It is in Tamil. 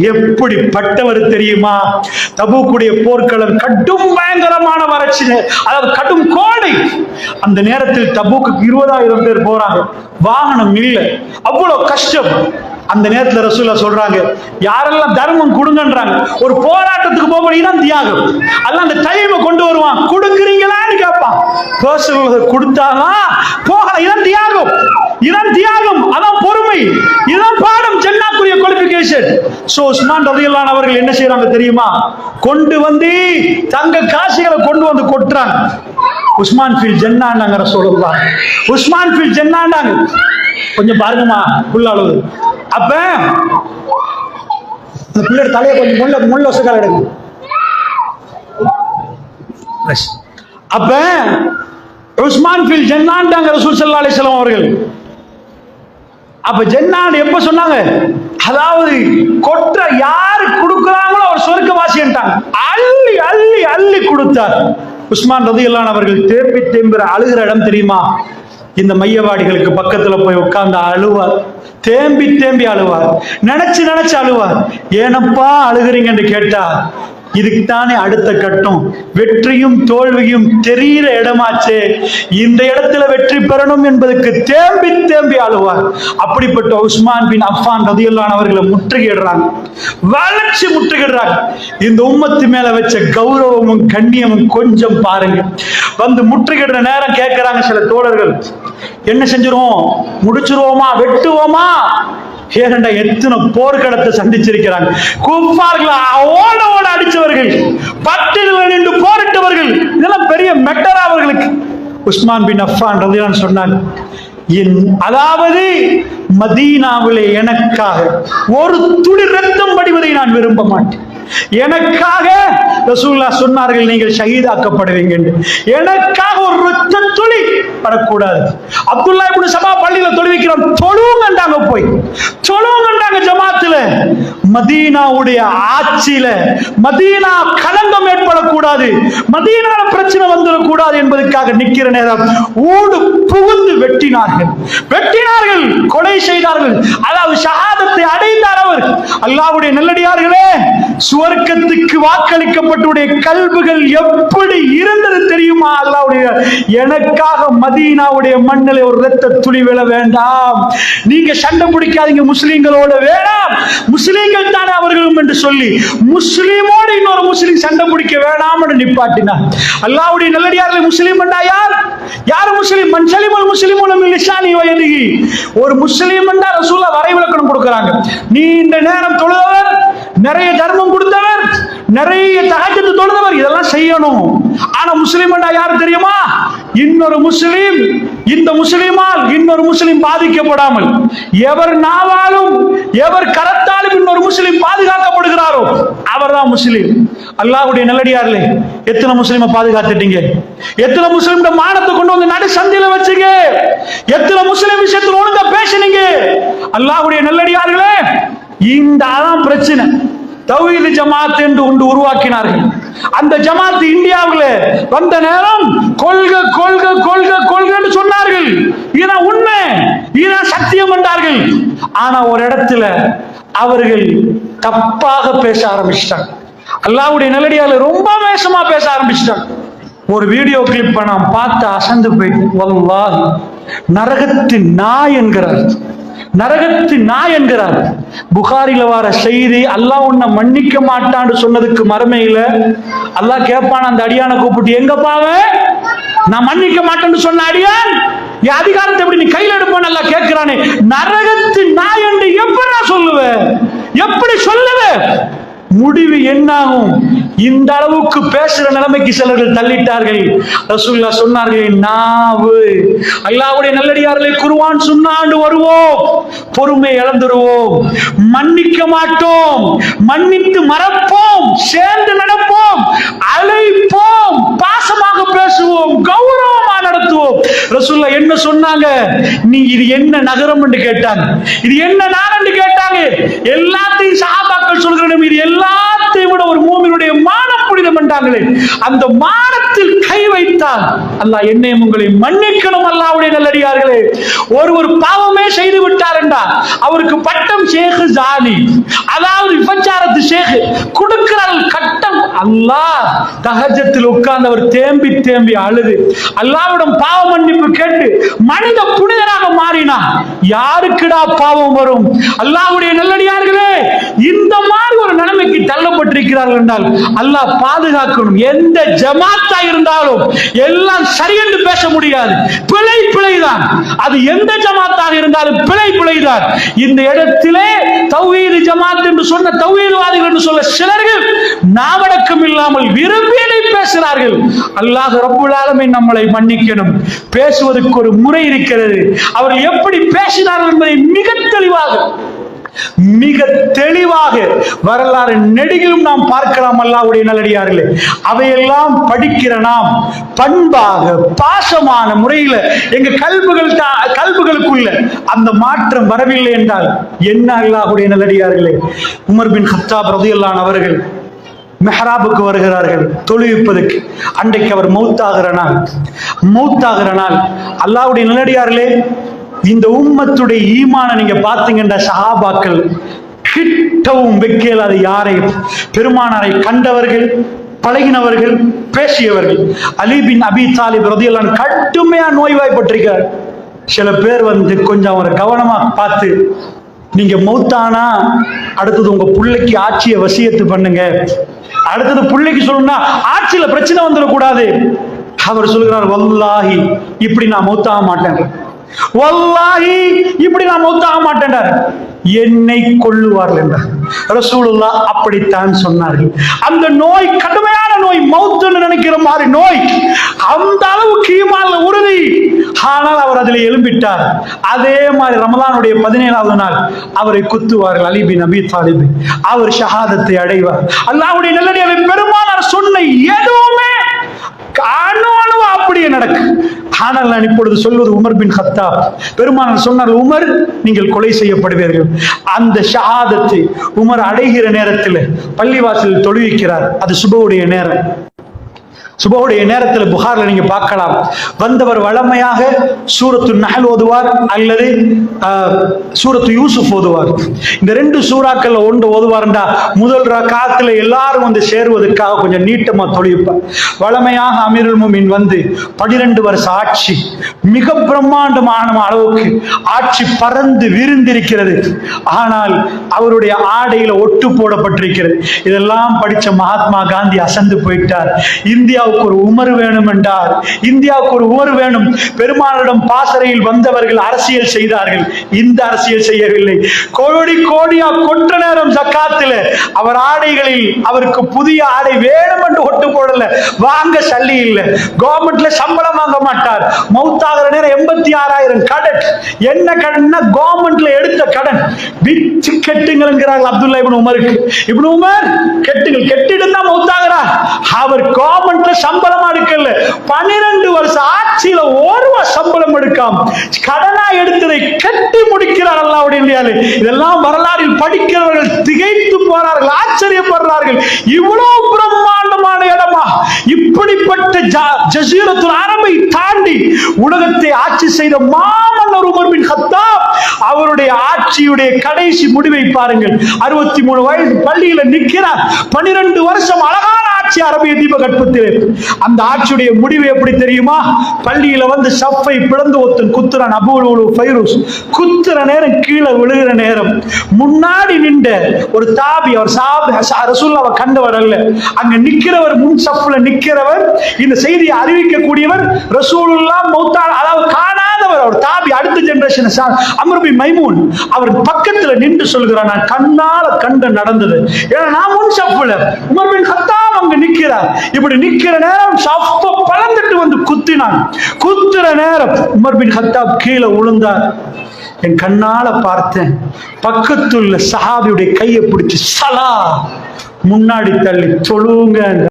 எப்படிப்பட்டவர் தெரியுமா? தபுக்குடைய போர்க்களம் கடும் பயங்கரமான வறட்சி அதாவது கடும் கோடை. அந்த நேரத்தில் தபுக்கு இருபதாயிரம் பேர் போறாங்க. வாகனம் இல்லை. அவ்வளவு கஷ்டம். அந்த நேரத்துல ரசூல்லா சொல்றாங்க யாரெல்லாம் தர்மம் கொடுங்கன்றாங்க ஒரு போராட்டத்துக்கு போகிறீங்கன்னா தியாகம். அதெல்லாம் அந்த டைமை கொண்டு வருவான். கொடுக்குறீங்களான்னு கேட்பான். பர்சனல் கொடுத்தாதான் போகலாம் இதான் தியாகம். இதான் தியாகம் அதான் பொறுமை. இதான் பாடம் ஜன்னாக்குரிய குவாலிபிகேஷன் சோ உஸ்மான் ரதியல்லான் அவர்கள் என்ன செய்யறாங்க தெரியுமா? கொண்டு வந்து தங்க காசுகளை கொண்டு வந்து கொட்டுறாங்க. உஸ்மான் ஃபில் ஜன்னாண்டாங்கிற சொல்லலாம் உஸ்மான் ஃபில் ஜன்னாண்டாங்க கொஞ்சம் பாருங்கம்மா அளவு அப்ப அந்த பிள்ளை தலையை கொஞ்சம் முள்ள முள்ள வசக்கால எடுக்கும் அப்ப உஸ்மான் ஃபில் ஜன்னாண்டாங்க ரசூல் ஸல்லல்லாஹு அலைஹி அவர்கள். அப்ப ஜென்னான் எப்ப சொன்னாங்க? அதாவது கொற்ற யாரு கொடுக்குறாங்களோ அவர் சொர்க்கவாசின்ட்டாங்க அள்ளி அள்ளி அள்ளி கொடுத்தார். உஸ்மான் ரதியல்லான் அவர்கள் தேம்பி தேம்புற அழுகிற இடம் தெரியுமா? இந்த மையவாடிகளுக்கு பக்கத்துல போய் உட்கார்ந்து அழுவார். தேம்பி தேம்பி அழுவார். நினைச்சு நினைச்சு அழுவார். ஏனப்பா அழுகுறீங்கன்னு கேட்டா இதுக்குத்தானே அடுத்த கட்டம். வெற்றியும் தோல்வியும் தெரிகிற இடமாச்சே. இந்த இடத்துல வெற்றி பெறணும் என்பதற்கு தேம்பி தேம்பி ஆளுவார். அப்படிப்பட்ட உஸ்மான் பின் அஃபான் ரதியுல்லான் அவர்களை முற்றுகிடுறாங்க வளர்ச்சி முற்றுகிடுறாங்க இந்த உம்மத்து மேல வச்ச கௌரவமும் கண்ணியமும் கொஞ்சம் பாருங்க. வந்து முற்றுகிடுற நேரம் கேட்கிறாங்க சில தோழர்கள். என்ன செஞ்சிருவோம்? முடிச்சிருவோமா? வெட்டுவோமா? ஏனண்டா எத்தனை போர்க்களத்தை சந்திச்சிருக்கிறாங்க. குப்பார்களை ஓட ஓட அடிச்சு பட்டில் நின்று போரிட்டவர்கள் இதெல்லாம் பெரிய மெட்டரா அவர்களுக்கு உஸ்மான் பின் அஃபான் ரதியான் சொன்னாங்க என் அதாவது மதீனாவிலே எனக்காக ஒரு துளி ரத்தம் படிவதை நான் விரும்ப மாட்டேன். எனக்காக ரசூல்லா சொன்னார்கள் நீங்கள் ஷஹீதாக்கப்படுவீங்க எனக்காக ஒரு ரத்த துளி படக்கூடாது அப்துல்லா இப்படி சபா பள்ளியில தொழுவிக்கிறோம் தொழுவுங்கண்டாங்க போய். தொழுவுங்கண்டாங்க ஜமாத்துல. மதீனாவுடைய ஆட்சியில மதீனா களங்கம் ஏற்படக்கூடாது. மதீனால பிரச்சனை வந்துடக்கூடாது என்பதற்காக நிக்கிற நேரம் ஊடு புகுந்து வெட்டினார்கள். வெட்டினார்கள் கொலை செய்தார்கள். அதாவது ஷஹாதத்தை அடைந்தார் அவர் அல்லாவுடைய நல்லடியார்களே சுவர்க்கத்துக்கு வாக்களிக்கப்பட்ட அவர்களுடைய கல்விகள் எப்படி இருந்தது தெரியுமா? அல்லாவுடைய எனக்காக மதீனாவுடைய மண்ணில் ஒரு ரத்த துளி விழ வேண்டாம். நீங்க சண்டை பிடிக்காதீங்க முஸ்லீம்களோட வேணாம். முஸ்லீம்கள் தானே அவர்களும் என்று சொல்லி முஸ்லீமோடு இன்னொரு முஸ்லீம் சண்டை பிடிக்க வேணாம் என்று நிப்பாட்டினார். அல்லாவுடைய நல்லடியார்கள் முஸ்லீம் என்றா யார்? யார் முஸ்லீம்? மன் சலிமல் முஸ்லீம் மின் லிசானி வயதிஹி ஒரு முஸ்லீம் என்றா ரசூலா வரைவிலக்கணம் கொடுக்கறாங்க. நீண்ட நேரம் தொழுதவர் நிறைய தர்மம் கொடுத்தவர் நிறைய தகஜத்து தொழுதவர் இதெல்லாம் செய்யணும். ஆனா முஸ்லீம்டா யாரு தெரியுமா? இன்னொரு முஸ்லீம் இந்த முஸ்லீமால் இன்னொரு முஸ்லீம் பாதிக்கப்படாமல் எவர் நாவாலும் எவர் கரத்தாலும் இன்னொரு முஸ்லீம் பாதுகாக்கப்படுகிறாரோ அவர் தான் முஸ்லீம். அல்லாஹ்வுடைய நல்லடியார்களே எத்தனை முஸ்லீமை பாதுகாத்துட்டீங்க? எத்தனை முஸ்லீம் மானத்தை கொண்டு வந்து நடு சந்தையில வச்சுங்க? எத்தனை முஸ்லீம் விஷயத்துல ஒழுங்கா பேசுனீங்க? அல்லாஹுடைய நல்லடியார்களே இந்த அதான் பிரச்சனை. தௌஹீது ஜமாத் என்று ஒன்று உருவாக்கினார்கள். அந்த ஜமாத் இந்தியாவில் வந்த நேரம் கொள்க கொள்க கொள்க கொள்கன்னு சொன்னார்கள். இதான் உண்மை இதான் சத்தியம் என்றார்கள். ஆனா ஒரு இடத்துல அவர்கள் தப்பாக பேச ஆரம்பிச்சிட்டாங்க. அல்லாவுடைய நிலடியால ரொம்ப வேஷமா பேச ஆரம்பிச்சிட்டாங்க. ஒரு வீடியோ கிளிப்பை நான் பார்த்து அசந்து போயிட்டு வல்லாஹி நரகத்தின் நாய் என்கிறார். நரகத்து நாய் என்கிறார். புகாரில வர செய்தி அல்லாஹ் உன்னை மன்னிக்க மாட்டான்னு சொன்னதுக்கு மறுமையில அல்லாஹ் கேட்பான் அந்த அடியானை கூப்பிட்டு எங்க பாவ நான் மன்னிக்க மாட்டேன்னு சொன்ன அடியான்? என் அதிகாரத்தை எப்படி நீ கையில் எடுப்பான் நல்லா கேட்கிறானே நரகத்து நாய் என்று எப்படி நான் சொல்லுவேன் எப்படி சொல்லுவேன் முடிவு என்னாகும்? இந்த அளவுக்கு பேசுற நிலைமைக்கு சிலர்கள் தள்ளிட்டார்கள். ரசூல்லா சொன்னார்கள் நாவு. அல்லாவுடைய நல்லடியார்களை குருவான் சொன்னாண்டு வருவோம். பொறுமை இழந்துருவோம். மன்னிக்க மாட்டோம். மன்னித்து மறப்போம். சேர்ந்து நடப்போம். அழைப்போம். பாசமாக பேசுவோம். கௌரவம். ரசூல்லா என்ன சொன்னாங்க? நீ இது என்ன நகரம் என்று கேட்டாங்க. இது என்ன நாடு என்று கேட்டாங்க. எல்லாத்தையும் சஹாபாக்கள் சொல்கிறோம் இது எல்லாத்தையும் இருக்கிறார்களே அந்த மானத்தில் கை வைத்தால் அல்லாஹ் என்னையும் உங்களை மன்னிக்கணும் அல்லாவுடைய நல்லடியார்களே. ஒருவர் பாவமே செய்து விட்டார் என்றால் அவருக்கு பட்டம் ஷேக் ஜாலி. அதாவது விபச்சார அல்லாஹ் தகஜத்தில் உட்கார்ந்து அவர் தேம்பி தேம்பி அழுது. அல்லாவிடம் பாவ மன்னிப்பு கேட்டு மனித புனிதராக மாறினா யாருக்குடா பாவம் வரும்? அல்லாவுடைய நல்லடியார்களே இந்த மாதிரி ஒரு நிலைமைக்கு தள்ளப்பட்டிருக்கிறார்கள் என்றால் அல்லாஹ் பாதுகாக்கணும் எந்த ஜமாத்தா இருந்தாலும் எல்லாம் சரி என்று பேச முடியாது. பிழை பிழைதான். அது எந்த ஜமாத்தாக இருந்தாலும் பிழை பிழைதான். இந்த இடத்திலே தௌஹீது ஜமாத் என்று சொன்ன தௌஹீதுவாதிகள் என்று சொல்ல சிலர்கள் நாவடக்கம் இல்லாமல் விரும்பியதை பேசுகிறார்கள். அல்லாஹ் ரப்புல் ஆலமீன் நம்மளை மன்னிக்கணும். பேசுவதற்கு ஒரு முறை இருக்கிறது. அவர்கள் எப்படி பேசினார்கள் என்பதை மிக தெளிவாக மிக தெளிவாக வரலாறு நெடுகிலும் நாம் பார்க்கலாம் அல்லாவுடைய நல்லடியார்களே. அவையெல்லாம் படிக்கிற நாம் பண்பாக பாசமான முறையில எங்க கல்புகள் கல்புகளுக்குள்ள அந்த மாற்றம் வரவில்லை என்றால் என்ன அல்லாஹுடைய நல்லடியார்களே? உமர் பின் ஹத்தாப் ரதியல்லான் அவர்கள் மெஹராபுக்கு வருகிறார்கள் தொழுவிப்பதற்கு. அன்றைக்கு அவர் மௌத்தாகிற நாள். மௌத்தாகிற நாள். அல்லாவுடைய நல்லடியார்களே இந்த உம்மத்துடைய ஈமான நீங்க பாத்தீங்கன்னா சஹாபாக்கள் கிட்டவும் மிக்கேளாறு யாரை பெருமானாரை கண்டவர்கள் பழகினவர்கள் பேசியவர்கள். அலிபின் அபி தாலிப் ரதியெல்லாம் கடுமையா நோய்வாய்ப்பட்டிருக்கார். சில பேர் வந்து கொஞ்சம் அவரை கவனமா பார்த்து நீங்க மௌத்தானா? அடுத்தது உங்க பிள்ளைக்கு ஆட்சியை வசியத்து பண்ணுங்க. அடுத்தது பிள்ளைக்கு சொல்லணும்னா ஆட்சியில பிரச்சனை வந்துடக்கூடாது. அவர் சொல்கிறார் வல்லாஹி இப்படி நான் மௌத்தாக மாட்டேன். வல்லாஹி இப்படி நான் மௌத்தாக மாட்டேன்டார். என்னை கொள்ளுவார்கள் என்றார். ரசூலுல்லா அப்படித்தான் சொன்னார்கள். அந்த நோய் கடுமையான நோய் மௌத்துன்னு நினைக்கிற மாதிரி நோய் அந்த அளவுக்கு ஈமான்ல உறுதி. ஆனால் அவர் அதில் எழும்பிட்டார். அதே மாதிரி ரமலானுடைய பதினேழாவது நாள் அவரை குத்துவார்கள் அலிபி நபி தாலிபி. அவர் ஷஹாதத்தை அடைவார். அல்லாவுடைய நல்லடியாவை பெருமானார் சொன்ன எதுவுமே அணு அணுவா அப்படியே நடக்கு. ஆனால் நான் இப்பொழுது சொல்வது உமர் பின் ஹத்தாப் பெருமானார் சொன்னார் உமர் நீங்கள் கொலை செய்யப்படுவீர்கள். அந்த ஷஹாதத்தை உமர் அடைகிற நேரத்தில் பள்ளிவாசலில் தொழுவிக்கிறார். அது சுபவுடைய நேரம். சுபகுடைய நேரத்தில் புகார்ல நீங்க பார்க்கலாம். வந்தவர் வளமையாக சூரத்து நகல் ஓதுவார் அல்லது சூரத்து யூசுப் ஓதுவார். இந்த ரெண்டு சூறாக்கள்ல ஒன்று ஓதுவார்டா முதல் ரகாத்துல எல்லாரும் வந்து சேருவதற்காக கொஞ்சம் நீட்டமா தொழிப்பார் வளமையாக அமீருல் முமின் வந்து பனிரெண்டு வருஷ ஆட்சி மிக பிரம்மாண்டமான அளவுக்கு ஆட்சி பறந்து விரிந்திருக்கிறது. ஆனால் அவருடைய ஆடையில ஒட்டு போடப்பட்டிருக்கிறது. இதெல்லாம் படிச்ச மகாத்மா காந்தி அசந்து போயிட்டார். இந்தியா இந்தியாவுக்கு ஒரு உமர் வேணும் என்றார் இந்தியாவுக்கு ஒரு உமர் வேணும். பெருமானிடம் பாசறையில் வந்தவர்கள் அரசியல் செய்தார்கள். இந்த அரசியல் செய்யவில்லை. கோடி கோடியா கொற்ற நேரம் சக்காத்துல அவர் ஆடைகளில் அவருக்கு புதிய ஆடை வேணும் என்று ஒட்டு போடல. வாங்க சல்லி இல்லை. கவர்மெண்ட்ல சம்பளம் வாங்க மாட்டார். மௌத்தாகிற நேரம் எண்பத்தி ஆறாயிரம் கடன். என்ன கடன்னா கவர்மெண்ட்ல எடுத்த கடன். விச்சு கெட்டுங்கிறார்கள் அப்துல்லா இப்னு உமருக்கு. இப்னு உமர் கெட்டுங்கள். கெட்டிட்டு தான் மௌத்தாகிறார் அவர் கவர்மெண்ட்ல சம்பளமா எடுக்கல. பன்னிரண்டு வருஷம் ஆட்சியில ஒரு சம்பளம் எடுக்காம கடனா எடுத்ததை கட்டி முடிக்கிறார் அல்லாவுடைய இதெல்லாம் வரலாறில் படிக்கிறவர்கள் திகைத்து போறார்கள் ஆச்சரியப்படுறார்கள். இவ்வளவு பிரம்மாண்டமான இடமா? இப்படிப்பட்ட ஜ- அரபை தாண்டி உலகத்தை ஆட்சி செய்த மாமன்னர் உமர் பின் அவருடைய ஆட்சியுடைய கடைசி முடிவை பாருங்கள். அறுபத்தி மூணு வயது பள்ளியில நிற்கிறார். பனிரெண்டு வருஷம் அழகான ஆட்சி அரபிய தீபகற்பத்திலே அந்த ஆட்சியுடைய முடிவு எப்படி தெரியுமா? பள்ளியில வந்து சஃப்பை பிளந்து ஒத்தன் குத்துறான் அபூலு ஃபைரூஸ். குத்துற நேரம் கீழே விழுகிற நேரம். முன்னாடி ஒரு தாபி அவர் ரசூல் அவர் கண்டவர் அல்ல. அங்க நிக்கிறவர் முன் சஃப்ல நிக்கிறவர் இந்த செய்தியை அறிவிக்கக்கூடியவர் ரசூலுல்லா மௌத்தான அதாவது காணாதவர் அவர். தாபி அடுத்த ஜெனரேஷன் அமர்பி மைமூன் அவர் பக்கத்துல நின்று சொல்கிறார் நான் கண்ணால கண்ட நடந்தது. ஏன்னா நான் முன் சஃப்ல. உமர் பின் அங்க நிக்கிறார். இப்படி நிக்கிற நேரம் சப்ப பழந்துட்டு வந்து குத்தினான். குத்துற நேரம் உமர் பின் கீழே விழுந்தார் என் கண்ணால பார்த்தேன். பக்கத்துள்ள சஹாபியுடைய கையை பிடிச்சி சலா! முன்னாடி தள்ளி தொழுங்க.